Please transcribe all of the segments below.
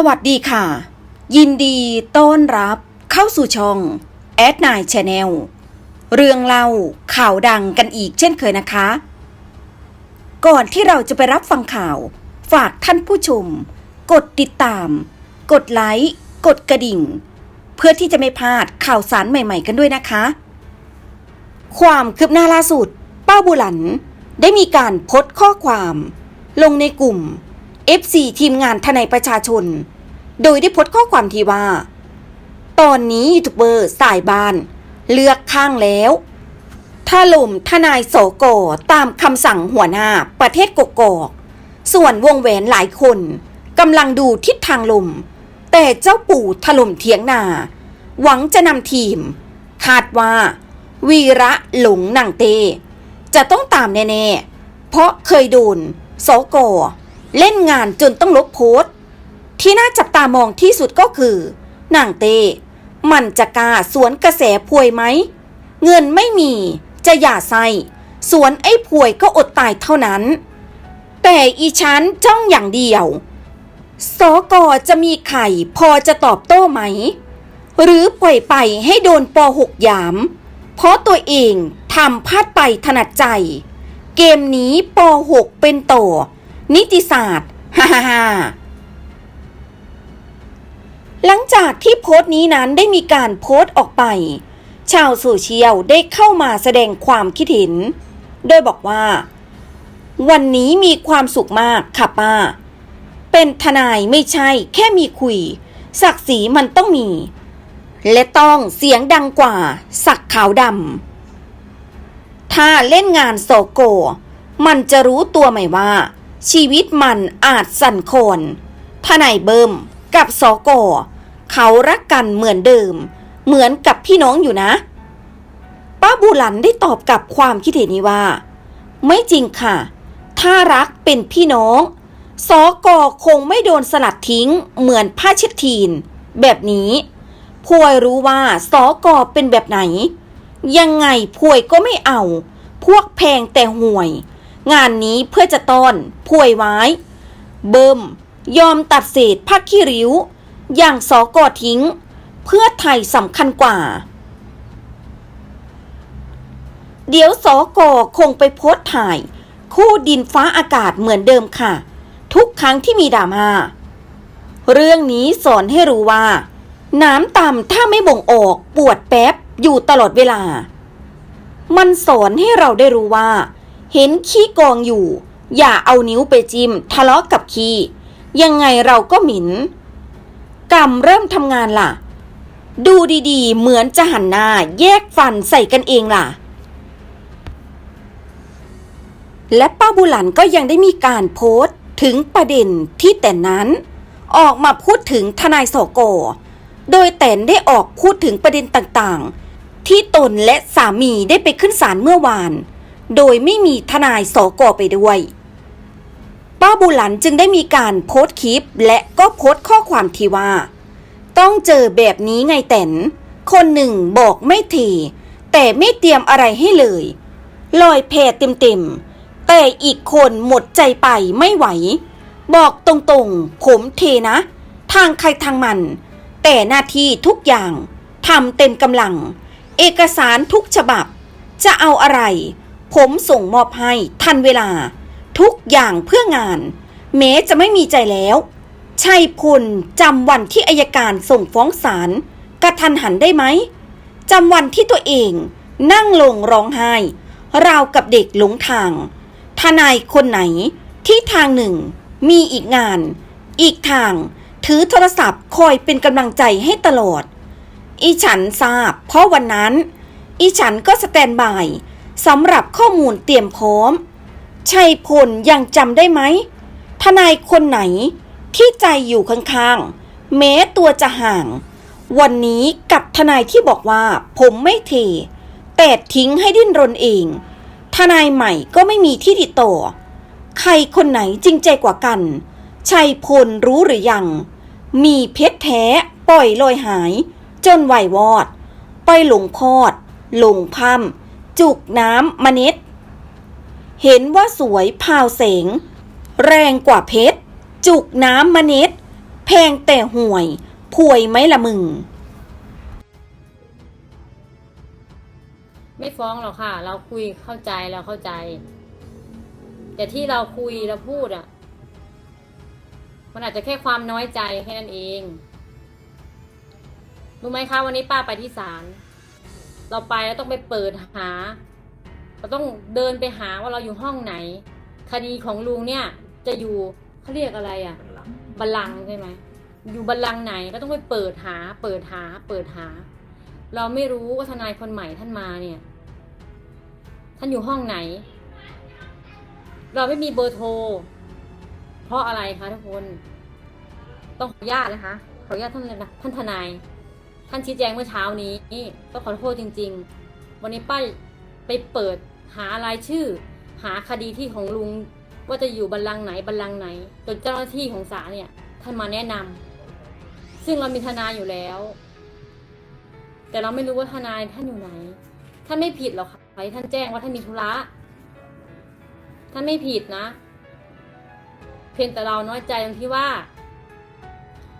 สวัสดีค่ะ ยินดีต้อนรับเข้าสู่ช่องแอดนายชาแนลเรื่องเล่าข่าวดังกันอีกเช่นเคยนะคะ ก่อนที่เราจะไปรับฟังข่าว ฝากท่านผู้ชม กดติดตาม กดไลค์ กดกระดิ่ง เพื่อที่จะไม่พลาดข่าวสารใหม่ๆกันด้วยนะคะ ความคืบหน้าล่าสุด ป้าบุหลัน ได้มีการโพสต์ข้อความ ลงในกลุ่ม FC ทีมงานทนายประชาชน โดยได้โพสต์ข้อความที่ว่า ตอนนี้ยูทูบเบอร์สายบ้าน เลือกข้างแล้วถ้าลมทนายโสโกตามคำสั่งหัวหน้าประเทศกกอก ส่วนวงแหวนหลายคนกำลังดูทิศทางลม แต่เจ้าปู่ถล่มเถียงนา หวังจะนำทีม คาดว่า วีระหลงหนังเต จะต้องตามแน่ ๆ เพราะเคยโดนโสโก เล่นงานจนต้องลบโพสต์ ที่น่าจับตามองที่สุดก็คือนางเต้มันจะกล้าสวนกระแสพวยไหม เงินไม่มีจะหย่าไส้สวนไอ้พวยก็อดตายเท่านั้น แต่อีฉันจ้องอย่างเดียว สกอจะมีไข่พอจะตอบโต้ไหม หรือปล่อยไปให้โดนปหกยาม เพราะตัวเองทำพลาดไปถนัดใจ เกมนี้ปหกเป็นต่อ นิติศาสตร์ฮ่าฮ่าฮ่า หลังจากที่โพสต์นี้นั้นได้มีการโพสต์ออกไป ชาวโซเชียลได้เข้ามาแสดงความคิดเห็น โดยบอกว่า วันนี้มีความสุขมากค่ะป้า เป็นทนายไม่ใช่แค่มีคุย ศักดิ์ศรีมันต้องมี และต้องเสียงดังกว่า สักขาวดำถ้าเล่นงานโซโก มันจะรู้ตัวไหมว่า ชีวิตมันอาจสั่นโคลนทนายเบิมกับสโก เขารักกันเหมือนเดิม เหมือนกับพี่น้องอยู่นะ ป้าบูหลันได้ตอบกับความคิดเห็นนี้ว่า ไม่จริงค่ะ ถ้ารักเป็นพี่น้องสกคงไม่โดนสลัดทิ้ง เหมือนผ้าเช็ดทีน แบบนี้พวยรู้ว่าสกเป็นแบบไหน ยังไงพวยก็ไม่เอา พวกแพงแต่ห่วย งานนี้เพื่อจะต้อนพวยไว้ เบิ่มยอมตัดเศษผ้าขี้ริ้ว อย่างสอกอทิ้ง เพื่อไทยสำคัญกว่า เดี๋ยวสอกอคงไปโพสถ่าย คู่ดินฟ้าอากาศเหมือนเดิมค่ะ ทุกครั้งที่มีดราม่าเรื่องนี้สอนให้รู้ว่า น้ำต่ำถ้าไม่บ่งออกปวดแป๊บอยู่ตลอดเวลา มันสอนให้เราได้รู้ว่า เห็นขี้กองอยู่ อย่าเอานิ้วไปจิ้มทะเลาะกับขี้ยังไงเราก็หมิน กรรมเริ่มทำงานล่ะ ดูดีๆ เหมือนจะหันหน้า แยกฟันใส่กันเองล่ะ และป้าบุหลันก็ยังได้มีการโพสต์ถึงประเด็นที่แต่นั้น ออกมาพูดถึงทนายโสโก โดยแตนได้ออกพูดถึงประเด็นต่างๆ ที่ตนและสามีได้ไปขึ้นศาลเมื่อวาน โดยไม่มีทนายโสโกไปด้วย ป้าบุหลันจึงได้มีการโพสต์คลิป และก็โพสต์ข้อความที่ว่า ต้องเจอแบบนี้ไงแตนคนหนึ่งบอกไม่ทีแต่ไม่เตรียมอะไรให้เลย ลอยแพเต็มๆแต่อีกคนหมดใจไปไม่ไหว บอกตรงๆ ผมเทนะ ทางใครทางมัน แต่หน้าที่ทุกอย่างทำเต็มกำลัง เอกสารทุกฉบับ จะเอาอะไร ผมส่งมอบให้ทันเวลา ทุกอย่างเพื่องานแม้จะไม่มีใจแล้ว ชัยพลจำวันที่อายการส่งฟ้องศาลกระทันหันได้ไหมจำวันที่ตัวเองนั่งลงร้องไห้ ราวกับเด็กหลงทาง ทนายคนไหนที่ทางหนึ่ง มีอีกงาน อีกทาง ถือโทรศัพท์คอยเป็นกำลังใจให้ตลอด อีฉันทราบ เพราะวันนั้น อีฉันก็สแตนบายสำหรับข้อมูลเตรียมพร้อม ชัยพลยังจำได้ไหม ทนายคนไหนที่ใจอยู่ข้างๆ แม้ตัวจะห่าง วันนี้กับทนายที่บอกว่าผมไม่เท แต่ทิ้งให้ดิ้นรนเอง ทนายใหม่ก็ไม่มีที่ติดต่อ ใครคนไหนจริงใจกว่ากัน ชัยพลรู้หรือยัง มีเพชรแท้ปล่อยลอยหาย จนไหววอด ไปหลงพอด หลงพัมจุกน้ำมเน็ด เห็นว่าสวยพาวเสง แรงกว่าเพชร จุกน้ำมเน็ดแพงแต่ห่วยพวยไหมละมึง ไม่ฟ้องหรอกค่ะ เราคุยเข้าใจเราเข้าใจ แต่ที่เราคุยเราพูดอะ มันอาจจะแค่ความน้อยใจแค่นั้นเองรู้ไหมคะวันนี้ป้าไปที่ศาลเราไปแล้วต้องไปเปิดหา เราต้องเดินไปหาว่าเราอยู่ห้องไหน คดีของลุงเนี่ยจะอยู่เขาเรียกอะไรอะบัลลังก์ใช่ไหมอยู่บัลลังก์ไหนก็ต้องไปเปิดหา เปิดหา เปิดหา เราไม่รู้ว่าทนายคนใหม่ท่านมาเนี่ย ท่านอยู่ห้องไหน เราไม่มีเบอร์โทร เพราะอะไรคะทุกคน ต้องขออนุญาตนะคะ ขออนุญาตท่านเลยนะท่านทนาย ท่านชี้แจงเมื่อเช้านี้ต้องขอโทษจริง ๆ วันนี้ป้ายไปเปิด หารายชื่อ หาคดีที่ของลุงว่าจะอยู่บัลลังก์ไหนบัลลังก์ไหนจนเจ้าหน้าที่ของศาลเนี่ยท่านมาแนะนำซึ่งเรามีทนายอยู่แล้ว แต่เราไม่รู้ว่าทนายท่านอยู่ไหน ท่านไม่ผิดหรอกค่ะท่านแจ้งว่าท่านมีธุระท่านไม่ผิดนะ เพียงแต่เราน้อยใจตรงที่ว่า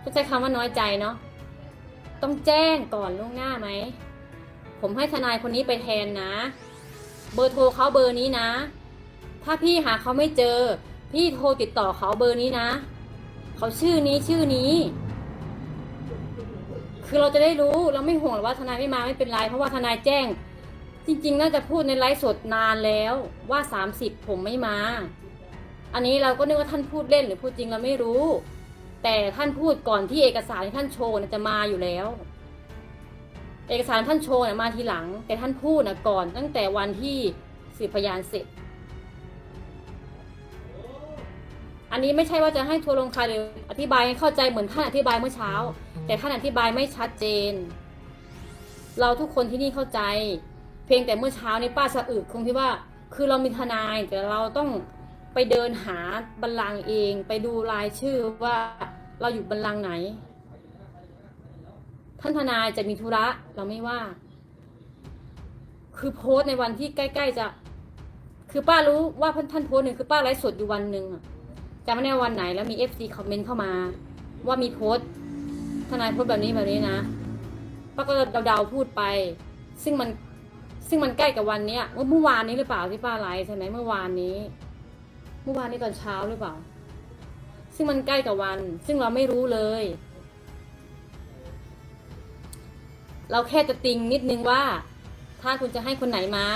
ก็ใช้คำว่าน้อยใจเนาะต้องแจ้งก่อนล่วงหน้าไหม ผมให้ทนายคนนี้ไปแทนนะ เบอร์โทรเขาเบอร์นี้นะ ถ้าพี่หาเขาไม่เจอ พี่โทรติดต่อเขาเบอร์นี้นะ เขาชื่อนี้ชื่อนี้ คือเราจะได้รู้เราไม่ห่วงหรอกว่าทนายไม่มาไม่เป็นไร เพราะว่าทนายแจ้ง จริง ๆ น่าจะพูดในไลฟ์สดนานแล้วว่า 30 ผมไม่มา อันนี้เราก็นึกว่าท่านพูดเล่นหรือพูดจริงเราไม่รู้ แต่ท่านพูดก่อนที่เอกสารที่ท่านโชว์น่ะจะมาอยู่แล้ว เอกสารท่านโชว์น่ะมาทีหลัง แต่ท่านพูดนะก่อน ตั้งแต่วันที่สืบพยานเสร็จ อันนี้ไม่ใช่ว่าจะให้ทัวร์ลงใครเลยอธิบายให้เข้าใจเหมือนท่านอธิบายเมื่อเช้า แต่ท่านอธิบายไม่ชัดเจน เราทุกคนที่นี่เข้าใจ เพียงแต่เมื่อเช้านี้ป้าสะอึกคงที่ว่า คือเรามีทนายแต่เราต้องไปเดินหาบัลลังก์เอง ไปดูรายชื่อว่าเราอยู่บัลลังก์ไหน ท่านทนายจะมีธุระเราไม่ว่า คือโพสต์ในวันที่ใกล้ๆจะ คือป้ารู้ว่าท่านโพสต์หนึ่งคือป้าไลฟ์สดอยู่วันหนึ่งอะจำไม่ได้วันไหนแล้วมีเอฟซีคอมเมนต์เข้ามา ว่ามีโพสต์ทนายโพูดแบบนี้แบบนี้นะป้าก็เดาๆพูดไป ซึ่งมันซึ่งมันใกล้กับวันเนี้ยว่าเมื่อวานนี้หรือเปล่าที่ป้าไลฟ์ใช่ไหมเมื่อวานนี้ เมื่อวานนี้ตอนเช้าหรือเปล่า ซึ่งมันใกล้กับวัน ซึ่งเราไม่รู้เลย เราแค่จะติงนิดนึงว่า ถ้าคุณจะให้คนไหนมา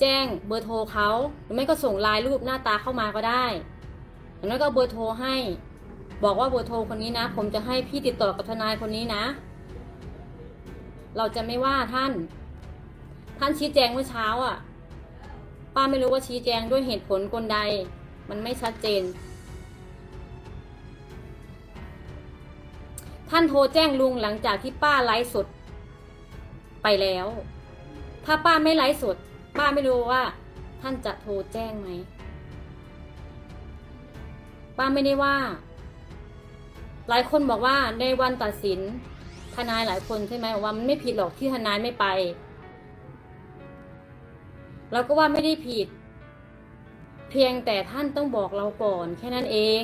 แจ้งเบอร์โทรเขาหรือไม่ก็ส่งลน์รูปหน้าตาเข้ามาก็ได้อย่างนั้นก็เอาเบอร์โทรให้ บอกว่าเบอร์โทรคนนี้นะ ผมจะให้พี่ติดต่อกับทนายคนนี้นะ เราจะไม่ว่าท่าน ท่านชี้แจงเมื่อเช้าอะ ป้าไม่รู้ว่าชี้แจงด้วยเหตุผลกลใด มันไม่ชัดเจน ท่านโทรแจ้งลุงหลังจากที่ป้าไลฟ์สด ไปแล้ว ถ้าป้าไม่ไลฟ์สด ป้าไม่รู้ว่า ท่านจะโทรแจ้งไหม ป้าไม่ได้ว่า หลายคนบอกว่าในวันตัดสิน ทนายหลายคนใช่ไหมบอกว่ามันไม่ผิดหรอกที่ทนายไม่ไปเราก็ว่าไม่ได้ผิด เพียงแต่ท่านต้องบอกเราก่อนแค่นั้นเอง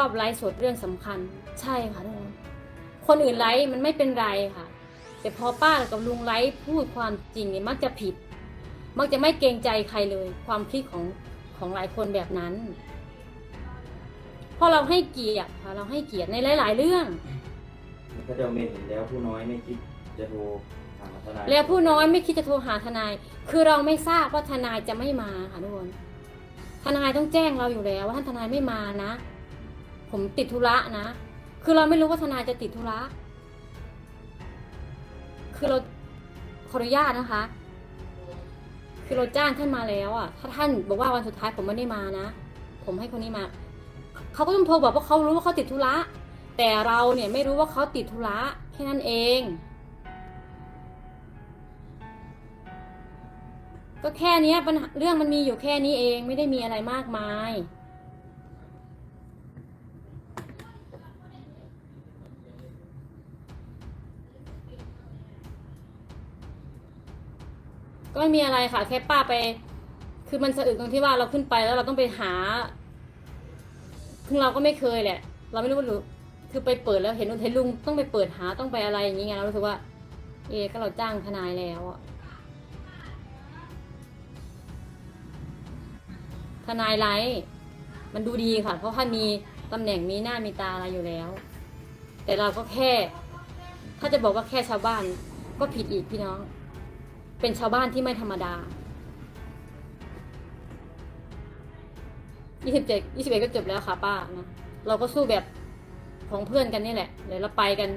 อบไลฟ์สดเรื่องสำคัญ ใช่ค่ะทุกคนคนอื่นไลฟ์มันไม่เป็นไรค่ะ แต่พอป้ากับลุงไลฟ์พูดความจริงเนี่ยมักจะผิด มักจะไม่เกรงใจใครเลย ความคิดของของหลายคนแบบนั้นเพราะเราให้เกียรติค่ะเราให้เกียรติในหลาย ๆ เรื่องก็จะเมนเห็นแล้วผู้น้อยไม่คิดจะโทรหาทนายแล้วผู้น้อยไม่คิดจะโทรหาทนาย คือเราไม่ทราบว่าทนายจะไม่มาค่ะทุกคนทนายต้องแจ้งเราอยู่แล้วว่าท่านทนายไม่มานะ ผมติดธุระนะ คือเราไม่รู้ว่าทนายจะติดธุระ คือเราขออนุญาตนะคะ คือเราจ้างท่านมาแล้วอะ ถ้าท่านบอกว่าวันสุดท้ายผมไม่ได้มานะ ผมให้คนนี้มา เขาก็ต้องโทรบอกว่าเขารู้ว่าเขาติดธุระ แต่เราเนี่ยไม่รู้ว่าเขาติดธุระแค่นั้นเอง ก็แค่นี้ปัญหาเรื่องมันมีอยู่แค่นี้เองไม่ได้มีอะไรมากมาย ไม่มีอะไรค่ะแค่ป้าไป คือมันสะอึกตรงที่ว่าเราขึ้นไปแล้วเราต้องไปหาคือเราก็ไม่เคยแหละ เราไม่รู้ว่าหรือคือไปเปิดแล้วเห็นเห็นลุงต้องไปเปิดหาต้องไปอะไรอย่างนี้ไงเรารู้สึกว่า เอ ก็เราจ้างทนายแล้วอะทนายไลฟ์มันดูดีค่ะ เพราะท่านมีตำแหน่งมีหน้ามีตาอะไรอยู่แล้ว แต่เราก็แค่ ถ้าจะบอกว่าแค่ชาวบ้านก็ผิดอีกพี่น้อง เป็นชาวบ้านที่ไม่ธรรมดายี่สิบเจ็ดยี่สิบเอ็ดก็จบแล้วค่ะป้านะเราก็สู้แบบของเพื่อนกันนี่แหละ เดี๋ยวเราไปกัน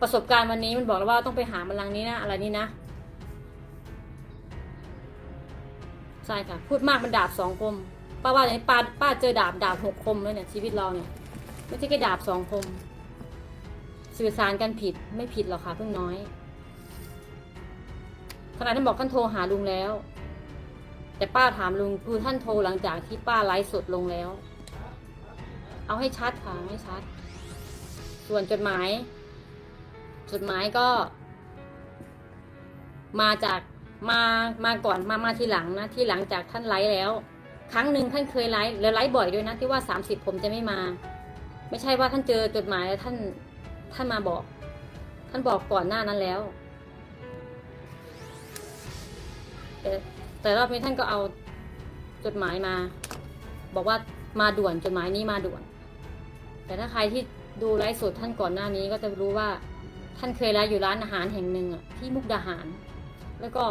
ประสบการณ์วันนี้มันบอกแล้วว่าต้องไปหาบัลลังนี้นะอะไรนี้นะ ใช่ค่ะ พูดมากมันดาบสองคม ป้าว่าอย่างนี้ป้าป้าเจอดาบดาบหกคมแล้วเนี่ยชีวิตเราเนี่ย ไม่ใช่แค่ดาบสองคม สื่อสารกันผิดไม่ผิดหรอกค่ะเพิ่งน้อย ขณะท่านบอกท่านโทรหาลุงแล้ว แต่ป้าถามลุงคือท่านโทรหลังจากที่ป้าไลฟ์สดลงแล้ว เอาให้ชัดค่ะให้ชัด ส่วนจดหมาย จดหมายก็ มาจากมามาก่อนมามาทีหลังนะที่หลังจากท่านไลฟ์แล้ว ครั้งหนึ่งท่านเคยไลฟ์แล้วไลฟ์บ่อยด้วยนะที่ว่าสามสิบผมจะไม่มา ไม่ใช่ว่าท่านเจอจดหมายแล้วท่านท่านมาบอก ท่านบอกก่อนหน้านั้นแล้ว แต่แต่รอบนี้ท่านก็เอาจดหมายมา บอกว่ามาด่วนจดหมายนี้มาด่วน แต่ถ้าใครที่ดูไลฟ์สดท่านก่อนหน้านี้ก็จะรู้ว่าท่านเคยไลฟ์อยู่ร้านอาหารแห่งหนึ่งอะที่มุกดาหาร แล้วก็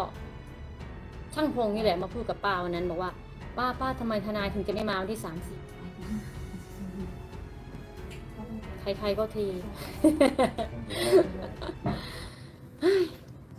ช่างพงนี่แหละมาพูดกับป้าวันนั้น บอกว่า ป้าป้าทำไมทนายถึงจะไม่มาวันที่สามสิบใครๆก็ที